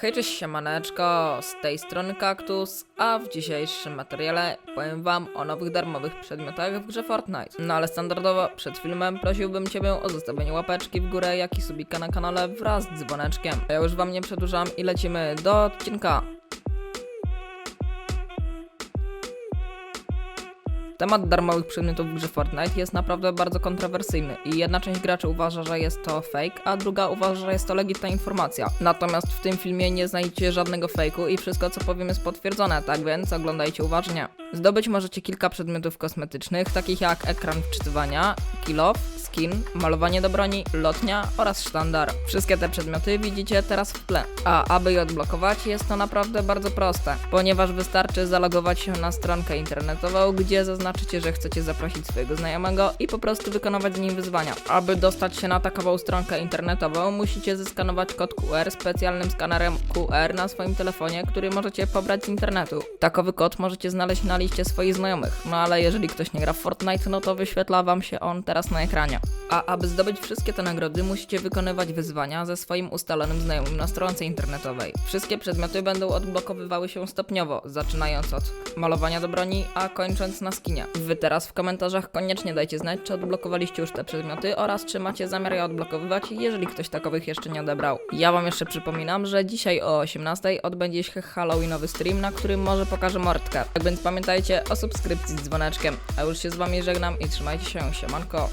Hej, cześć siemaneczko, z tej strony Kaktus, a w dzisiejszym materiale powiem wam o nowych darmowych przedmiotach w grze Fortnite. No ale standardowo przed filmem prosiłbym ciebie o zostawienie łapeczki w górę, jak i subika na kanale wraz z dzwoneczkiem. Ja już wam nie przedłużam i lecimy do odcinka. Temat darmowych przedmiotów w grze Fortnite jest naprawdę bardzo kontrowersyjny i jedna część graczy uważa, że jest to fake, a druga uważa, że jest to legitna informacja. Natomiast w tym filmie nie znajdziecie żadnego fejku i wszystko co powiem jest potwierdzone, tak więc oglądajcie uważnie. Zdobyć możecie kilka przedmiotów kosmetycznych, takich jak ekran wczytywania, kill off, skin, malowanie do broni, lotnia oraz sztandar. Wszystkie te przedmioty widzicie teraz w tle. A aby je odblokować jest to naprawdę bardzo proste, ponieważ wystarczy zalogować się na stronkę internetową, gdzie zaznaczycie, że chcecie zaprosić swojego znajomego i po prostu wykonywać z nim wyzwania. Aby dostać się na takową stronkę internetową, musicie zeskanować kod QR specjalnym skanerem QR na swoim telefonie, który możecie pobrać z internetu. Takowy kod możecie znaleźć na liście swoich znajomych, no ale jeżeli ktoś nie gra w Fortnite, no to wyświetla wam się on teraz na ekranie. A aby zdobyć wszystkie te nagrody, musicie wykonywać wyzwania ze swoim ustalonym znajomym na stronce internetowej. Wszystkie przedmioty będą odblokowywały się stopniowo, zaczynając od malowania do broni, a kończąc na skinie. Wy teraz w komentarzach koniecznie dajcie znać, czy odblokowaliście już te przedmioty oraz czy macie zamiar je odblokowywać, jeżeli ktoś takowych jeszcze nie odebrał. Ja wam jeszcze przypominam, że dzisiaj o 18 odbędzie się Halloweenowy stream, na którym może pokażę mordkę. Tak więc pamiętajcie o subskrypcji z dzwoneczkiem. A już się z wami żegnam i trzymajcie się, siemanko.